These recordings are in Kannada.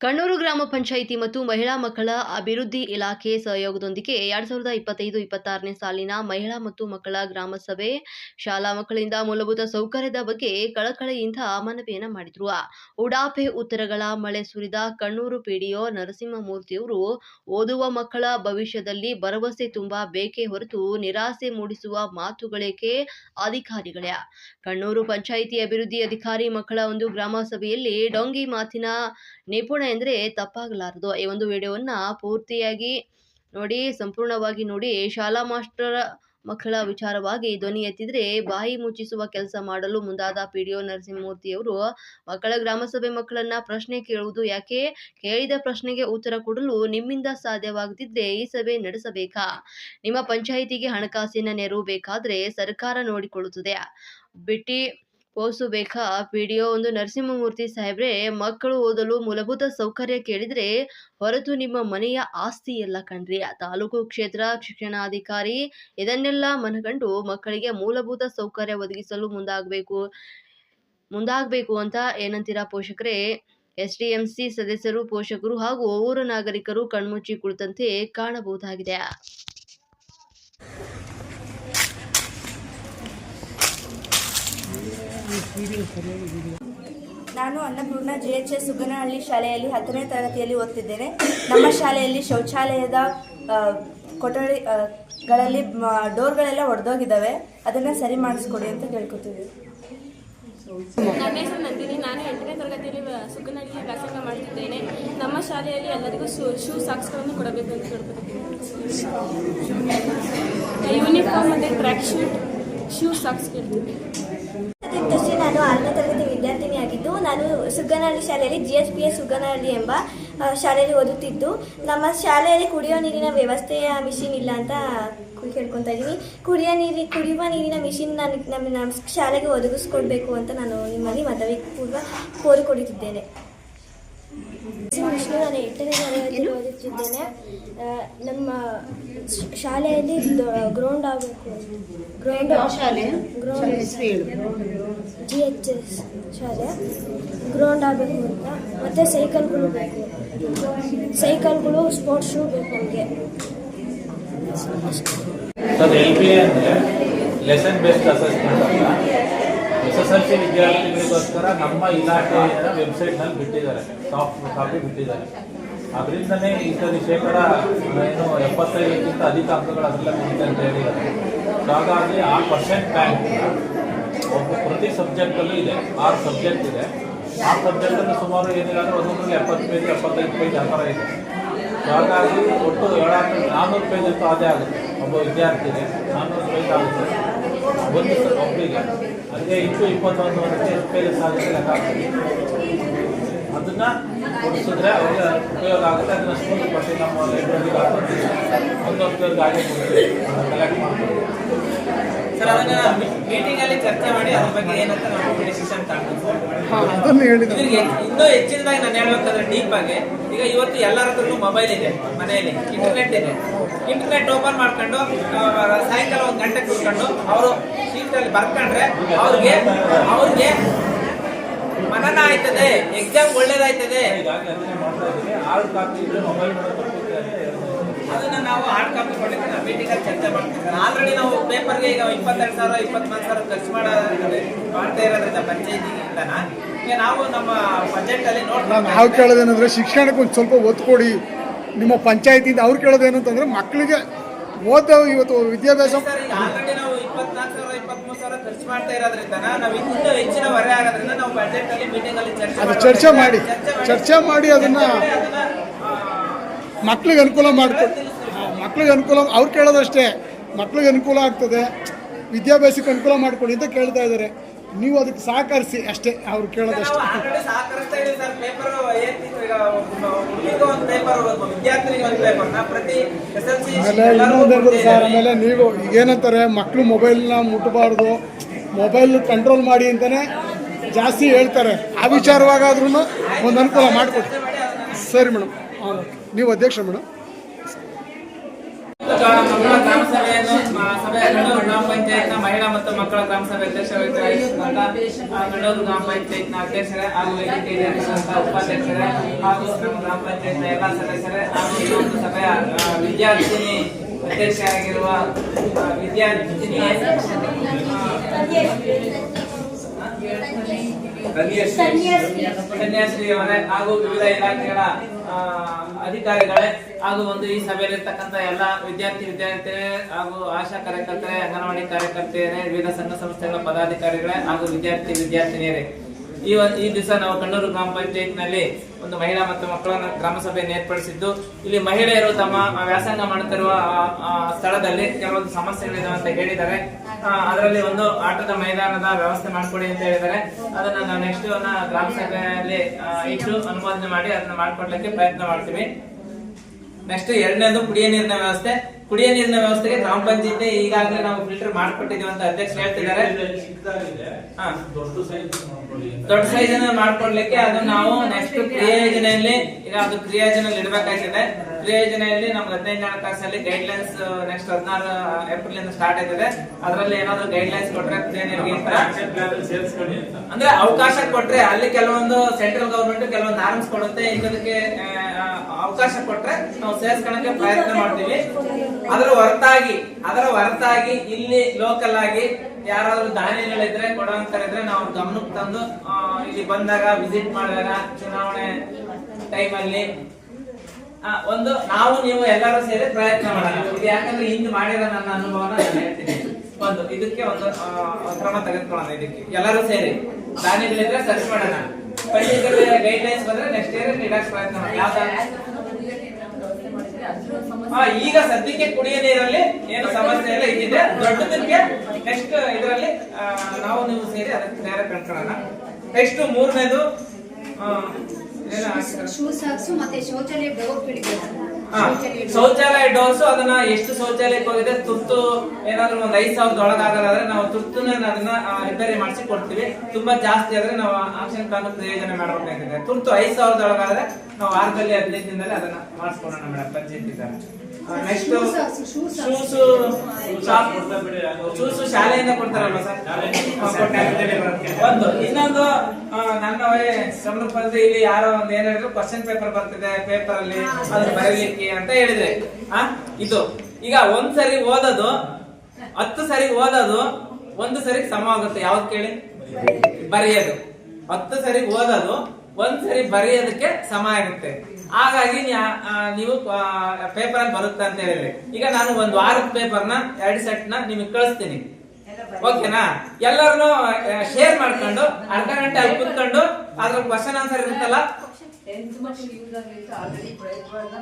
ಕಣ್ಣೂರು ಗ್ರಾಮ ಪಂಚಾಯಿತಿ ಮತ್ತು ಮಹಿಳಾ ಮಕ್ಕಳ ಅಭಿವೃದ್ಧಿ ಇಲಾಖೆ ಸಹಯೋಗದೊಂದಿಗೆ ಎರಡ್ ಸಾವಿರದ ಇಪ್ಪತ್ತೈದು, ಇಪ್ಪತ್ತಾರನೇ ಸಾಲಿನ ಮಹಿಳಾ ಮತ್ತು ಮಕ್ಕಳ ಗ್ರಾಮ ಸಭೆ ಶಾಲಾ ಮಕ್ಕಳಿಂದ ಮೂಲಭೂತ ಸೌಕರ್ಯದ ಬಗ್ಗೆ ಕಳಕಳಿಯಿಂದ ಮನವಿಯನ್ನ ಮಾಡಿದ್ರು. ಉಡಾಫೆ ಉತ್ತರಗಳ ಮಳೆ ಸುರಿದ ಕಣ್ಣೂರು ಪಿಡಿಒ ನರಸಿಂಹಮೂರ್ತಿಯವರು, ಓದುವ ಮಕ್ಕಳ ಭವಿಷ್ಯದಲ್ಲಿ ಭರವಸೆ ತುಂಬಾ ಬೇಕೇ ಹೊರತು ನಿರಾಸೆ ಮೂಡಿಸುವ ಮಾತುಗಳೇಕೆ ಅಧಿಕಾರಿಗಳೇ? ಕಣ್ಣೂರು ಪಂಚಾಯಿತಿ ಅಭಿವೃದ್ಧಿ ಅಧಿಕಾರಿ ಮಕ್ಕಳ ಒಂದು ಗ್ರಾಮ ಸಭೆಯಲ್ಲಿ ಡೊಂಗಿ ಮಾತಿನ ನಿಪುಣ ಎಂದರೆ ತಪ್ಪಾಗಲಾರದು. ಈ ಒಂದು ವಿಡಿಯೋವನ್ನು ಪೂರ್ತಿಯಾಗಿ ನೋಡಿ, ಸಂಪೂರ್ಣವಾಗಿ ನೋಡಿ, ಶಾಲಾ ಮಾಸ್ಟರ್ ಮಕ್ಕಳ ವಿಚಾರವಾಗಿ ಧ್ವನಿ ಎತ್ತಿದ್ರೆ ಬಾಯಿ ಮುಚ್ಚಿಸುವ ಕೆಲಸ ಮಾಡಲು ಮುಂದಾದ ಪಿ ಡಿ ಒ ನರಸಿಂಹಮೂರ್ತಿಯವರು ಮಕ್ಕಳ ಗ್ರಾಮಸಭೆ ಮಕ್ಕಳನ್ನ ಪ್ರಶ್ನೆ ಕೇಳುವುದು ಯಾಕೆ? ಕೇಳಿದ ಪ್ರಶ್ನೆಗೆ ಉತ್ತರ ಕೊಡಲು ನಿಮ್ಮಿಂದ ಸಾಧ್ಯವಾಗದಿದ್ರೆ ಈ ಸಭೆ ನಡೆಸಬೇಕಾ? ನಿಮ್ಮ ಪಂಚಾಯಿತಿಗೆ ಹಣಕಾಸಿನ ನೆರವು ಬೇಕಾದ್ರೆ ಸರ್ಕಾರ ನೋಡಿಕೊಳ್ಳುತ್ತದೆ. ಬಿಟ್ಟಿ ಪೋಸು ಬೇಕಾ ಪಿಡಿಒ ಒಂದು ನರಸಿಂಹಮೂರ್ತಿ ಸಾಹೇಬ್ರೆ, ಮಕ್ಕಳು ಓದಲು ಮೂಲಭೂತ ಸೌಕರ್ಯ ಕೇಳಿದ್ರೆ ಹೊರತು ನಿಮ್ಮ ಮನೆಯ ಆಸ್ತಿ ಎಲ್ಲ ಕಣ್ರಿ. ತಾಲೂಕು ಕ್ಷೇತ್ರ ಶಿಕ್ಷಣಾಧಿಕಾರಿ, ಇದನ್ನೆಲ್ಲ ಮನಗಂಡು ಮಕ್ಕಳಿಗೆ ಮೂಲಭೂತ ಸೌಕರ್ಯ ಒದಗಿಸಲು ಮುಂದಾಗಬೇಕು. ಮುಂದಾಗಬೇಕು ಅಂತ ಏನಂತೀರಾ ಪೋಷಕರೇ? ಎಸ್ ಡಿ ಎಂ ಸಿ ಸದಸ್ಯರು, ಪೋಷಕರು ಹಾಗೂ ಊರ ನಾಗರಿಕರು ಕಣ್ಮುಚ್ಚಿ ಕುಳಿತಂತೆ ಕಾಣಬಹುದಾಗಿದೆ. ನಾನು Annapurna G H S Suganahalli ಶಾಲೆಯಲ್ಲಿ ಹತ್ತನೇ ತರಗತಿಯಲ್ಲಿ ಓದ್ತಿದ್ದೇನೆ. ನಮ್ಮ ಶಾಲೆಯಲ್ಲಿ ಶೌಚಾಲಯದ ಕೊಠಡಿಗಳಲ್ಲಿ ಡೋರ್ಗಳೆಲ್ಲ ಒಡೆದೋಗಿದ್ದಾವೆ. ಅದನ್ನು ಸರಿ ಮಾಡಿಸ್ಕೊಡಿ ಅಂತ ಕೇಳ್ಕೊತೀವಿ ನನ್ನ ಹೆಸರು ನಂದಿನಿ. ನಾನು ಎಂಟನೇ ತರಗತಿಯಲ್ಲಿ ಸುಗನಹಳ್ಳಿ ವ್ಯಾಸಂಗ ಮಾಡುತ್ತಿದ್ದೇನೆ ನಮ್ಮ ಶಾಲೆಯಲ್ಲಿ ಎಲ್ಲರಿಗೂ ಶೂ ಶೂ ಸಾಕ್ಸ್ಗಳನ್ನು ಕೊಡಬೇಕು ಅಂತ ಕೇಳ್ಕೊತಿದ್ದೀನಿ ಯೂನಿಫಾರ್ಮ್ ಮತ್ತು ಟ್ರ್ಯಾಕ್ ಶೂಟ್ ಶೂ ಸಾಕ್ಸ್ ಕೇಳ್ತೀವಿ ದೃಷ್ಟಿ ನಾನು ಆರನೇ ತರಗತಿ ವಿದ್ಯಾರ್ಥಿನಿಯಾಗಿದ್ದು ನಾನು ಸುಗ್ಗನಹಳ್ಳಿ ಶಾಲೆಯಲ್ಲಿ G S P S Sugganahalli ಎಂಬ ಶಾಲೆಯಲ್ಲಿ ಓದುತ್ತಿದ್ದು. ನಮ್ಮ ಶಾಲೆಯಲ್ಲಿ ಕುಡಿಯೋ ನೀರಿನ ವ್ಯವಸ್ಥೆಯ ಮಿಷಿನ್ ಇಲ್ಲ ಅಂತ ಕೇಳ್ಕೊತ ಇದ್ದೀನಿ. ಕುಡಿಯೋ ನೀರಿ, ಕುಡಿಯುವ ನೀರಿನ ಮಿಷಿನ್ ನಾನು ನಮ್ಮ ನಮ್ಮ ಶಾಲೆಗೆ ಒದಗಿಸ್ಕೊಡ್ಬೇಕು ಅಂತ ನಾನು ನಿಮ್ಮಲ್ಲಿ ಮನವಿ ಪೂರ್ವ ಕೋರಿಕೊಡುತ್ತಿದ್ದೇನೆ ವಿಷ್ಣು ನಾನು ಎಂಟನೇ ತರಗತಿಯಲ್ಲಿ ಓದುತ್ತಿದ್ದೇನೆ. ನಮ್ಮ ಶಾಲೆಯಲ್ಲಿ ಗ್ರೌಂಡ್ ಆಗಬೇಕು. ಗ್ರೌಂಡ್ ಶಾಲೆ? ಗ್ರೌಂಡ್ ಜಿ ಎಚ್ ಎಸ್ ಶಾಲೆ. ಗ್ರೌಂಡ್ ಆಗಬೇಕು ಅಂತ. ಮತ್ತು ಸೈಕಲ್ಗಳು ಬೇಕು. ಸೈಕಲ್ಗಳು ಸ್ಪೋರ್ಟ್ಸ್ ಶೂ ಬೇಕು ನಮಗೆ. ಸರ್ ಎಲ್ ಬಿ ಅಂದರೆ ಲೆಸನ್ ಬೇಸ್ಡ್ ಅಸೆಸ್ಮೆಂಟ್ ಅಂತ. ಎಸ್ ಎಸ್ ಎಲ್ ಸಿ ವಿದ್ಯಾರ್ಥಿಗಳಿಗೋಸ್ಕರ ನಮ್ಮ ಇಲಾಖೆಯಿಂದ ವೆಬ್ಸೈಟ್ನಲ್ಲಿ ಬಿಟ್ಟಿದ್ದಾರೆ. ಸಾಫ್ಟ್ ಕಾಪಿ ಬಿಟ್ಟಿದ್ದಾರೆ. ಅದರಿಂದನೇ ಇಂಥದ್ದು ಶೇಕಡ ಏನು ಎಪ್ಪತ್ತೈದಕ್ಕಿಂತ ಅಧಿಕ ಅಂಕಗಳು ಅದರಲ್ಲೇ ಬಂದಿದೆ ಅಂತ ಹೇಳಿದ್ದಾರೆ. ಹಾಗಾಗಿ ಆ ಪರ್ಸೆಂಟ್ ಬ್ಯಾಂಕ್ ಒಬ್ಬ ಪ್ರತಿ ಸಬ್ಜೆಕ್ಟಲ್ಲೂ ಇದೆ. ಆರು ಸಬ್ಜೆಕ್ಟ್ ಇದೆ. ಆ ಸಬ್ಜೆಕ್ಟಲ್ಲಿ ಸುಮಾರು ಏನಿಲ್ಲ ಅಂದರೆ ಒಂದೊಂದರಲ್ಲಿ ಎಪ್ಪತ್ತು ಪೇಜ್ ಎಪ್ಪತ್ತೈದು ಪೇಜ್ ಆ ಥರ ಇದೆ. ಹಾಗಾಗಿ ಒಟ್ಟು ಏಳಾರು ನಾನ್ನೂರು ಪೇಜ್ ಅಂತೂ ಅದೇ ಆಗುತ್ತೆ. ಒಬ್ಬ ವಿದ್ಯಾರ್ಥಿಗೆ ನಾನ್ನೂರು ಪೇಜ್ ಆಗುತ್ತೆ. ಒಂದು ಒಬ್ಬರಿಗೆ ಅದೇ ಇಟ್ಟು ಇಪ್ಪತ್ತೊಂದು ವರ್ಷಕ್ಕೆ ಆಗುತ್ತೆ ಲೆಕ್ಕ ಹಾಕ್ತೀವಿ ಅದನ್ನ ಕೊಡಿಸಿದ್ರೆ ಅವ್ರಿಗೆ ಉಪಯೋಗ ಆಗುತ್ತೆ. ಅದನ್ನ ಸ್ಕೂಲ್ ಕೊಟ್ಟು ನಮ್ಮ ಲೈಬ್ರರಿಗೆ ಹಾಕ್ತೀವಿ ಒಂದು ವರ್ಷದವ್ರಿಗೆ ಗಾಡಿ ಕಲೆಕ್ಟ್ ಅದನ್ನ ಮೀಟಿಂಗ್ ಅಲ್ಲಿ ಚರ್ಚೆ ಮಾಡಿ ಅದ್ರ ಬಗ್ಗೆ ಏನಂತ ನಾವು ಡಿಸಿಷನ್ ತಗೊಂಡು. ಇನ್ನೂ ಹೆಚ್ಚಿನದಾಗಿ ನಾನು ಹೇಳ್ಬೇಕಂದ್ರೆ ಡೀಪ್ ಆಗಿ ಈಗ ಇವತ್ತು ಎಲ್ಲರ ಹತ್ರನೂ ಮೊಬೈಲ್ ಇದೆ ಮನೆಯಲ್ಲಿ ಇಂಟರ್ನೆಟ್ ಇದೆ. ಇಂಟರ್ನೆಟ್ ಓಪನ್ ಮಾಡ್ಕೊಂಡು ಸಾಯಂಕಾಲ ಒಂದು ಗಂಟೆ ಕೂತ್ಕೊಂಡು ಅವರು ಶೀಟಲ್ಲಿ ಬರ್ಕೊಂಡ್ರೆ ಅವ್ರಿಗೆ ಅವ್ರಿಗೆ ಮನನ ಆಯ್ತದೆ ಎಕ್ಸಾಮ್ ಒಳ್ಳೇದಾಯ್ತದೆ. ಅದನ್ನ ನಾವು ಹಾರ್ಡ್ ಕಾಪಿ ಕೊಡಲಿಕ್ಕೆ ನಾವು ಮೀಟಿಂಗ್ ಅಲ್ಲಿ ಚರ್ಚೆ ಮಾಡ್ತೀವಿ ಆಲ್ರೆಡಿ ನಾವು ಪೇಪರ್ಗೆ ಈಗ ಇಪ್ಪತ್ತೆರಡು ಸಾವಿರ ಇಪ್ಪತ್ನಾಲ್ಕು ಸಾವಿರ ಖರ್ಚು ಮಾಡೋ ಮಾಡ್ತಾ ಇರೋದ್ರಿಂದ ಪಂಚಾಯತಿಗಿಂತನ ನಾವು ನಮ್ಮ ಬಜೆಟ್ ಅಲ್ಲಿ ನೋಡ್ಕೊಂಡು ನಾವು ಕೇಳೋದೇನಂದ್ರೆ ಶಿಕ್ಷಣಕ್ಕೆ ಒಂದು ಸ್ವಲ್ಪ ಒತ್ತು ಕೊಡಿ. ನಿಮ್ಮ ಪಂಚಾಯತಿಯಿಂದ ಅವ್ರು ಕೇಳೋದೇನಂತಂದ್ರೆ ಮಕ್ಕಳಿಗೆ ಓದೋ ಇವತ್ತು ವಿದ್ಯಾಭ್ಯಾಸ ಆಲ್ರೆಡಿ ನಾವು ಇಪ್ಪತ್ನಾಲ್ಕು ಸಾವಿರ ಇಪ್ಪತ್ಮೂರು ಸಾವಿರ ಖರ್ಚು ಮಾಡ್ತಾ ಇರೋದ್ರಿಂದ ನಾವು ಇನ್ನೂ ಹೆಚ್ಚಿನ ಹೊರೆ ಆಗೋದ್ರಿಂದ ನಾವು ಬಜೆಟ್ ಅಲ್ಲಿ ಮೀಟಿಂಗ್ ಅಲ್ಲಿ ಚರ್ಚೆ ಅದು ಚರ್ಚೆ ಮಾಡಿ. ಚರ್ಚೆ ಮಾಡಿ ಅದನ್ನ ಮಕ್ಳಿಗೆ ಅನುಕೂಲ ಮಾಡಿಕೊಡಿ ಮಕ್ಳಿಗೆ ಅನುಕೂಲ ಅವ್ರು ಕೇಳೋದಷ್ಟೇ. ಮಕ್ಳಿಗೆ ಅನುಕೂಲ ಆಗ್ತದೆ. ವಿದ್ಯಾಭ್ಯಾಸಕ್ಕೆ ಅನುಕೂಲ ಮಾಡಿಕೊಡಿ ಅಂತ ಕೇಳ್ತಾ ಇದ್ದಾರೆ. ನೀವು ಅದಕ್ಕೆ ಸಹಕರಿಸಿ ಅಷ್ಟೇ ಅವ್ರು ಕೇಳೋದಷ್ಟೇ. ಆಮೇಲೆ ಇನ್ನೊಂದು ಹೇಳ್ಬೋದು ಸರ್ ಆಮೇಲೆ ನೀವು ಈಗೇನಂತಾರೆ ಮಕ್ಕಳು ಮೊಬೈಲ್ನ ಮುಟ್ಟಬಾರ್ದು ಮೊಬೈಲ್ ಕಂಟ್ರೋಲ್ ಮಾಡಿ ಅಂತಲೇ ಜಾಸ್ತಿ ಹೇಳ್ತಾರೆ. ಆ ವಿಚಾರವಾಗಾದ್ರೂ ಒಂದು ಅನುಕೂಲ ಮಾಡಿಕೊಡಿ. ಸರಿ ಮೇಡಮ್ ನೀವು ಅಧ್ಯಕ್ಷ ಮೇಡಮ್. ಮಕ್ಕಳ ಗ್ರಾಮ ಸಭೆಯನ್ನು ಸಭೆ ಗಂಡೂರು ಗ್ರಾಮ ಪಂಚಾಯತ್ನ ಮಹಿಳಾ ಮತ್ತು ಮಕ್ಕಳ ಗ್ರಾಮ ಸಭೆ ಅಧ್ಯಕ್ಷ ಗಂಡೂರು ಗ್ರಾಮ ಪಂಚಾಯತ್ನ ಅಧ್ಯಕ್ಷರೇ ಹಾಗೂ ಉಪಾಧ್ಯಕ್ಷರೇ ಹಾಗೂ ಗ್ರಾಮ ಪಂಚಾಯತ್ನ ಎಲ್ಲ ಸದಸ್ಯರೇ ಹಾಗೂ ಈ ಒಂದು ಸಭೆಯ ವಿದ್ಯಾರ್ಥಿನಿ ಅಧ್ಯಕ್ಷರಾಗಿರುವ ವಿದ್ಯಾರ್ಥಿನಿ ಕನ್ಯಾಶ್ರೀ ಅವರೇ ಹಾಗೂ ವಿವಿಧ ಇಲಾಖೆಗಳ ಅಧಿಕಾರಿಗಳೇ ಹಾಗೂ ಒಂದು ಈ ಸಭೆಯಲ್ಲಿರ್ತಕ್ಕಂಥ ಎಲ್ಲ ವಿದ್ಯಾರ್ಥಿ, ವಿದ್ಯಾರ್ಥಿಗಳೇ ಹಾಗೂ ಆಶಾ ಕಾರ್ಯಕರ್ತರೇ, ಅಂಗನವಾಡಿ ಕಾರ್ಯಕರ್ತೆಯರೇ, ವಿವಿಧ ಸಂಘ ಸಂಸ್ಥೆಗಳ ಪದಾಧಿಕಾರಿಗಳೇ ಹಾಗೂ ವಿದ್ಯಾರ್ಥಿ, ವಿದ್ಯಾರ್ಥಿನಿಯರೇ. ಈ ಈ ದಿವಸ ನಾವು ಕಣ್ಣೂರು ಗ್ರಾಮ ಪಂಚಾಯತ್ನಲ್ಲಿ ಒಂದು ಮಹಿಳಾ ಮತ್ತು ಮಕ್ಕಳ ಗ್ರಾಮ ಸಭೆಯನ್ನು ಏರ್ಪಡಿಸಿದ್ದು. ಇಲ್ಲಿ ಮಹಿಳೆಯರು ತಮ್ಮ ವ್ಯಾಸಂಗ ಮಾಡುತ್ತಿರುವ ಸ್ಥಳದಲ್ಲಿ ಕೆಲವೊಂದು ಸಮಸ್ಯೆಗಳಿದೆ ಅಂತ ಹೇಳಿದ್ದಾರೆ. ಅದರಲ್ಲಿ ಒಂದು ಆಟದ ಮೈದಾನದ ವ್ಯವಸ್ಥೆ ಮಾಡಿಕೊಡಿ ಅಂತ ಹೇಳಿದ್ದಾರೆ. ಅದನ್ನ ನಾವು ನೆಕ್ಸ್ಟ್ ಗ್ರಾಮ ಸಭೆಯಲ್ಲಿ ಇಟ್ಟು ಅನುಮೋದನೆ ಮಾಡಿ ಅದನ್ನ ಮಾಡ್ಕೊಡ್ಲಿಕ್ಕೆ ಪ್ರಯತ್ನ ಮಾಡ್ತೀವಿ. ನೆಕ್ಸ್ಟ್ ಎರಡನೇದು ಕುಡಿಯ ನೀರಿನ ವ್ಯವಸ್ಥೆ. ಕುಡಿಯ ನೀರಿನ ವ್ಯವಸ್ಥೆಗೆ ಗ್ರಾಮ ಪಂಚಾಯತ್ ಈಗಾಗಲೇ ನಾವು ಫಿಲ್ಟರ್ ಮಾಡ್ಕೊಟ್ಟಿದ್ದೀವಿ ಅಂತ ಅಧ್ಯಕ್ಷ ಹೇಳ್ತಿದ್ದಾರೆ. ದೊಡ್ಡ ಸೈಜ್ ಅನ್ನ ಮಾಡ್ಕೊಡ್ಲಿಕ್ಕೆ ಅದು ನಾವು ನೆಕ್ಸ್ಟ್ ಕ್ರಿಯಾ ಯೋಜನೆಯಲ್ಲಿ ಈಗ ಅದು ಕ್ರಿಯಾ ಯೋಜನೆಯಲ್ಲಿ ಇಡಬೇಕಾಗಿದೆ ಕ್ರಿಯಾ ಯೋಜನೆಯಲ್ಲಿ ನಮ್ಗೆ ಹದಿನೈದು ಜನ ಕ್ಲಾಸಲ್ಲಿ ಗೈಡ್ ಲೈನ್ಸ್ ನೆಕ್ಸ್ಟ್ ಹದಿನಾರು ಏಪ್ರಿಲ್ ಇಂದ ಸ್ಟಾರ್ಟ್ ಆಗಿದೆ ಅದರಲ್ಲಿ ಏನಾದ್ರು ಗೈಡ್ ಲೈನ್ಸ್ ಕೊಟ್ರೆ ಕ್ರಿಯಾ. ಅಂದ್ರೆ ಅವಕಾಶ ಕೊಟ್ರೆ ಅಲ್ಲಿ ಕೆಲವೊಂದು ಸೆಂಟ್ರಲ್ ಗವರ್ಮೆಂಟ್ ಕೆಲವೊಂದು ನಾರ್ಮ್ಸ್ ಕೊಡುತ್ತೆ. ಇನ್ನೊಂದಕ್ಕೆ ಅವಕಾಶ ಕೊಟ್ರೆ ನಾವು ಸೇರ್ಸ್ಕೊಳಕ್ಕೆ ಪ್ರಯತ್ನ ಮಾಡ್ತೀವಿ. ಅದರ ಹೊರತಾಗಿ ಅದರ ಹೊರತಾಗಿ ಇಲ್ಲಿ ಲೋಕಲ್ ಆಗಿ ಯಾರಾದ್ರೂ ದಾನಿಗಳಿದ್ರೆ ಕೊಡುವಂತರಿದ್ರೆ ನಾವು ಗಮನಕ್ಕೆ ತಂದು ಇಲ್ಲಿ ಬಂದಾಗ ವಿಸಿಟ್ ಮಾಡಿದಾಗ ಚುನಾವಣೆ ಟೈಮಲ್ಲಿ ಒಂದು ನಾವು, ನೀವು ಎಲ್ಲರೂ ಸೇರಿ ಪ್ರಯತ್ನ ಮಾಡೋಣ. ಇದು ಯಾಕಂದ್ರೆ ಹಿಂದೆ ಮಾಡಿರೋ ನನ್ನ ಅನುಭವನ ನಾನು ಹೇಳ್ತೀನಿ. ಒಂದು, ಇದಕ್ಕೆ ಒಂದು ಕ್ರಮ ತೆಗೆದುಕೊಳ್ಳೋಣ ಇದಕ್ಕೆ. ಎಲ್ಲರೂ ಸೇರಿ. ದಾನಿಗಳಿದ್ರೆ ಸರ್ಚ್ ಮಾಡೋಣ. ಪಂಡಿತರಿಗೆ ಗೈಡ್ ಲೈನ್ಸ್ ಬಂದ್ರೆ ನೆಕ್ಸ್ಟ್ ಇಯರ್ ನೀಡಕ್ ಪ್ರಯತ್ನ ಮಾಡೋಣ. ಹಾ ಈಗ ಸದ್ಯಕ್ಕೆ ಕುಡಿಯ ನೀರಲ್ಲಿ ಏನು ಸಮಸ್ಯೆ ಇಲ್ಲ ಇದ್ದಿದೆ ದೊಡ್ಡದಕ್ಕೆ ನೆಕ್ಸ್ಟ್ ಇದರಲ್ಲಿ ನಾವು ನೀವು ಸೇರಿ ಅದಕ್ಕೆ ನೇರ ಕಂಡ್ಕೊಳ್ಳೋಣ ನೆಕ್ಸ್ಟ್ ಮೂರನೇದು ಏನು ಹಾಕ್ಸು ಶೂ ಸಾಕ್ಸು ಮತ್ತೆ ಶೌಚಾಲಯ ಡೋರ್ ಬಿಡಬೇಕು ಹಾ, ಶೌಚಾಲಯ ಡೋರ್ಸ್ ಅದನ್ನ ಎಷ್ಟು ಶೌಚಾಲಯಕ್ಕೆ ಹೋಗಿದೆ, ತುರ್ತು ಏನಾದ್ರು ಒಂದ್ ಐದ್ ಸಾವಿರದ ಒಳಗಾಗಲಾದ್ರೆ ನಾವು ತುರ್ತುನ ಅದನ್ನ ರಿಪೇರಿ ಮಾಡಿಸಿ ಕೊಡ್ತೀವಿ. ತುಂಬಾ ಜಾಸ್ತಿ ಆದ್ರೆ ನಾವು ಆಕ್ಷನ್ ಪ್ಲಾನ್ ಪ್ರಯೋಜನ ಮಾಡಬೇಕಾಗಿದೆ ತುರ್ತು ಐದ್ ಸಾವಿರದ ಒಳಗಾದ್ರೆ ನಾವು ವಾರದಲ್ಲಿ ಹದಿನೈದು ದಿನದಲ್ಲಿ ಅದನ್ನ ಮಾಡಿಸ್ಕೊಡೋಣ madam panchayat next shoes shoes ಶಾಲೆಯಿಂದ ಕೊಡ್ತಾರಲ್ಲ ಸರ್ ಒಂದು. ಇನ್ನೊಂದು ನನ್ನ ಬಂದ್ರೆ ಇಲ್ಲಿ ಯಾರೋ ಒಂದು ಏನ್ ಹೇಳಿದ್ರು ಕ್ವಶನ್ ಪೇಪರ್ ಬರ್ತಿದೆ ಪೇಪರ್ ಅಲ್ಲಿ ಅದನ್ನ ಬರೀಲಿಕ್ಕೆ ಅಂತ ಹೇಳಿದ್ರೆ ಆ ಇದು. ಈಗ ಒಂದ್ ಸರಿ ಓದೋದು ಹತ್ತು ಸರಿ ಓದೋದು ಒಂದು ಸರಿ ಸಮ ಆಗುತ್ತೆ. ಯಾವ್ದು ಕೇಳಿ? ಬರೆಯೋದು. ಹತ್ತು ಸರಿ ಓದೋದು ಒಂದ್ ಸರಿ ಬರೆಯೋದಕ್ಕೆ ಸಮ ಇರುತ್ತೆ ಹಾಗಾಗಿ ನೀವು ಪೇಪರ್ ಅಲ್ಲಿ ಬರುತ್ತೆ ಅಂತ ಹೇಳಿದ್ರೆ. ಈಗ ನಾನು ಒಂದು ವಾರದ ಪೇಪರ್ನ, ಎರಡು ಸೆಟ್ನ ನಿಮಗೆ ಕಳಿಸ್ತೀನಿ. ಓಕೆನಾ? ಎಲ್ಲರನ್ನು ಶೇರ್ ಮಾಡ್ಕೊಂಡು, ಅರ್ಧ ಗಂಟೆ ಅಲ್ಲಿ ಕುತ್ಕೊಂಡು ಅದ್ರ ಕ್ವಶನ್ ಆನ್ಸರ್ ಇರುತ್ತಲ್ಲ ಟೆಂತ್ ಮಕ್ಕಳಿಗೆ ಯೂಸ್ ಆಗಲಿಕ್ಕೆ ಆಲ್ರೆಡಿ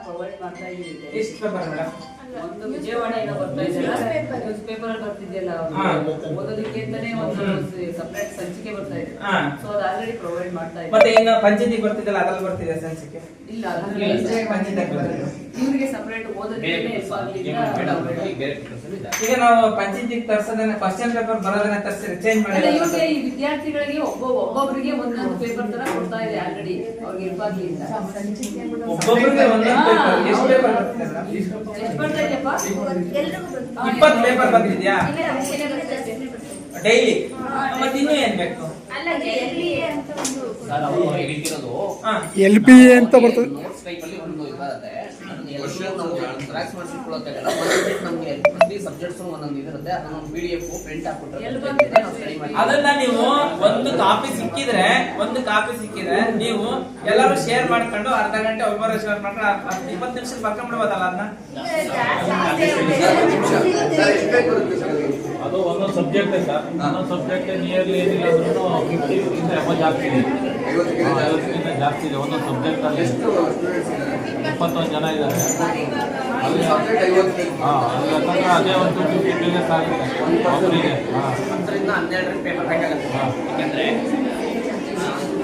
ಪ್ರೊವೈಡ್ ಮಾಡ್ತಾ ಇದ್ದೀವಿ. ಇಷ್ಟು ಪೇಪರ್ ಮೇಡಮ್? ಒಂದು ವಿಜಯವಾಡ ಏನೋ ಬರ್ತಾ ಇದೆಯಲ್ಲ ನ್ಯೂಸ್ ಪೇಪರ್ ಅಲ್ಲಿ. ಬರ್ತಿದೆಯಲ್ಲ ಹಾ. ಓದೋದಕ್ಕೆ ಅಂತಾನೆ ಒಂದು ಸಪರೇಟ್ ಸಂಚಿಕೆ ಬರ್ತಾ ಇದೆ. ಹಾ. ಸೊ ಅದು ಆಲ್ರೆಡಿ ಪ್ರೊವೈಡ್ ಮಾಡ್ತಾ ಇದೆ. ಮತ್ತೆ ಇನ್ನು ಪಂಚಾಯತಿ ಬರ್ತಿದ್ದಲ್ಲ ಅದ್ರಲ್ಲಿ ಬರ್ತಿದೆ ಸಂಚಿಕೆ? ಇಲ್ಲ ಪಂಚಾಯತ್ ಬರ್ತಿದೆ ಇವರಿಗೆ ಸಪರೇಟ್ ಓದೋದಕ್ಕೆ ಹೆಲ್ಪ್ ಆಗಲಿ ಈಗ ನಾವು ಪಂಚಾಯತಿಗೆ ತರ್ಸೋದನ್ನ ಕ್ವಶನ್ ಪೇಪರ್ ಬರೋದನ್ನ ತರ್ಸಿ ಚೇಂಜ್ ಮಾಡಿ. ಇವ್ರಿಗೆ ಈ ವಿದ್ಯಾರ್ಥಿಗಳಿಗೆ ಒಬ್ಬ ಒಬ್ಬೊಬ್ಬರಿಗೆ ಒಂದೊಂದು ಪೇಪರ್ ತರ ಕೊಡ್ತಾ ಇದೆ ಆಲ್ರೆಡಿ ಅವ್ರಿಗೆ ಹೆಲ್ಪ್ ಆಗಲಿ ಅಂತ ಒಬ್ಬೊಬ್ಬರಿಗೆ ಒಂದೊಂದು ಪೇಪರ್ ಎಷ್ಟು ಪೇಪರ್ ಎಷ್ಟು ಬರ್ತಾ ಇದೆಯಪ್ಪ ಇಪ್ಪತ್ತು ಪೇಪರ್ ಬಂದಿದ್ಯಾ? ಡೈಲಿ ಮತ್ತೆ ಇನ್ನೂ ಏನ್ ಬೇಕು? ಅಲ್ಲ ಎಲ್ಲಿ ಅಂತ ಒಂದು ಸರ್ ಅವರು ಹೇಳ್ತಿರೋದು ಹಾ. ಎಲ್ ಪಿ ಎ ಅಂತ ಬರ್ತದೆ ನೋಟ್ಸ್ ಟೈಪ್ ಅಲ್ಲಿ ಒಂದು ಇರುತ್ತೆ ಅದನ್ನ ಎಲ್ಲರೂ ಟ್ರ್ಯಾಕ್ಸ್ ಮಾಡಿಸಿಕೊಳ್ಳೋಕ್ಕಾಗಲ್ಲ ಒಂದೊಂದು ನಮಗೆ ಪ್ರತಿ ಸಬ್ಜೆಕ್ಟ್ಸ್ ಒಂದೊಂದು ಇದಿರುತ್ತೆ. ಅದನ್ನ ಪಿ ಡಿ ಎಫ್ ಪ್ರಿಂಟ್ ಹಾಕ್ಬಿಟ್ರೆ ನಾವು ಅದನ್ನ ಒಂದು ಕಾಪಿ ಸಿಕ್ಕಿದ್ರೆ ಒಂದು ಕಾಪಿ ಸಿಕ್ಕಿದ್ರೆ ನೀವು ಎಲ್ಲರೂ ಶೇರ್ ಮಾಡ್ಕೊಂಡು ಅರ್ಧ ಗಂಟೆ ಒಬ್ಬರು ಶೇರ್ ಮಾಡ್ಕೊಂಡು ಇಪ್ಪತ್ತು ನಿಮಿಷ ಬರ್ಕೊಂಡ್ಬಿಡ್ಬೋದಲ್ಲ ಅದನ್ನ? ಅದು. ಒಂದೊಂದು ಸಬ್ಜೆಕ್ಟ್ ಸರ್. ಒಂದೊಂದು ಸಬ್ಜೆಕ್ಟ್ ನಿಯರ್ಲಿ ಏನಿಲ್ಲ ಅಂದ್ರೂ ಫಿಫ್ಟಿ ಇಂದ ಜಾಸ್ತಿ ಇದೆ. ಐವತ್ತಕ್ಕಿಂತ ಜಾಸ್ತಿ. ಇದೆ. ಒಂದೊಂದು ಸಬ್ಜೆಕ್ಟ್ ಅಲ್ಲಿ ಇಪ್ಪತ್ತೊಂದು ಜನ ಇದ್ದಾರೆ. ಅದೇ ಒಂದು ಫಿಫ್ಟಿ ಪೇಜಸ್ ಆಗುತ್ತೆ ಒಬ್ಬರಿಗೆ ಹತ್ತರಿಂದ ಬೇಕಾಗುತ್ತೆ. ಯಾಕಂದ್ರೆ ಐವತ್ತು ಪೇಜಸ್ ಒಂದು ಆರು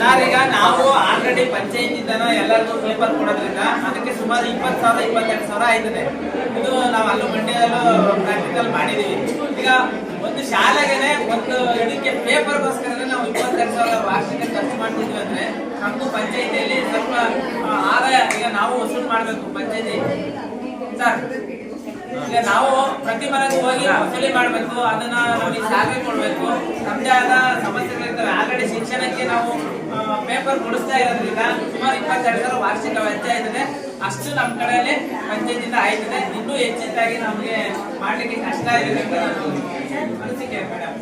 ಸರ್, ಈಗ ನಾವು ಆಲ್ರೆಡಿ ಪಂಚಾಯತಿಂದನೋ ಎಲ್ಲರಿಗೂ ಪೇಪರ್ ಕೊಡೋದ್ರಿಂದ ಅದಕ್ಕೆ ಸುಮಾರು ಇಪ್ಪತ್ತು ಸಾವಿರ ಇಪ್ಪತ್ತೆರಡು ಸಾವಿರ ಆಯ್ತದೆ. ಇದು ನಾವು ಅಲ್ಲೂ ಮಂಡ್ಯದಲ್ಲೂ ಪ್ರಾಕ್ಟಿಕಲ್ ಮಾಡಿದೀವಿ. ಈಗ ಒಂದು ಶಾಲೆಗೆ ಒಂದು ಇದಕ್ಕೆ ಪೇಪರ್ಗೋಸ್ಕರ ನಾವು ಇಪ್ಪತ್ತೆರಡು ಸಾವಿರ ವಾರ್ಷಿಕ ಖರ್ಚು ಮಾಡ್ತಿದ್ವಿ ಅಂದ್ರೆ ನಮಗೂ ಪಂಚಾಯತಿಯಲ್ಲಿ ಸ್ವಲ್ಪ ಆದಾಯ ಈಗ ನಾವು ವಸೂಲು ಮಾಡಬೇಕು ಪಂಚಾಯತಿ. ಸರ್ ಈಗ ನಾವು ಪ್ರತಿ ಮನೆಗೂ ಹೋಗಿ ವಸೂಲಿ ಮಾಡಬೇಕು, ಅದನ್ನ ನಮಗೆ ಸ್ಯಾಲ್ರಿ ಕೊಡಬೇಕು. ನಮ್ದೇ ಆದ ಸಮಸ್ಯೆಗಳಿರ್ತವೆ ಆಲ್ರೆಡಿ ಶಿಕ್ಷಣಕ್ಕೆ ನಾವು ಪೇಪರ್ ಕೊಡಿಸ್ತಾ ಇರೋದ್ರಿಂದ ಸುಮಾರು ಇಪ್ಪತ್ತೆರಡು ಸಾವಿರ ವಾರ್ಷಿಕ ವೆಚ್ಚ ಇದೆ ಅಷ್ಟು ನಮ್ಮ ಕಡೆಯಲ್ಲಿ ಪಂಚಾಯತಿಂದ ಆಯ್ತದೆ. ಇನ್ನೂ ಹೆಚ್ಚಿನದಾಗಿ ನಮಗೆ ಮಾಡ್ಲಿಕ್ಕೆ ಕಷ್ಟ ನಾನು ಅನಿಸಿಕೆ ಮೇಡಮ್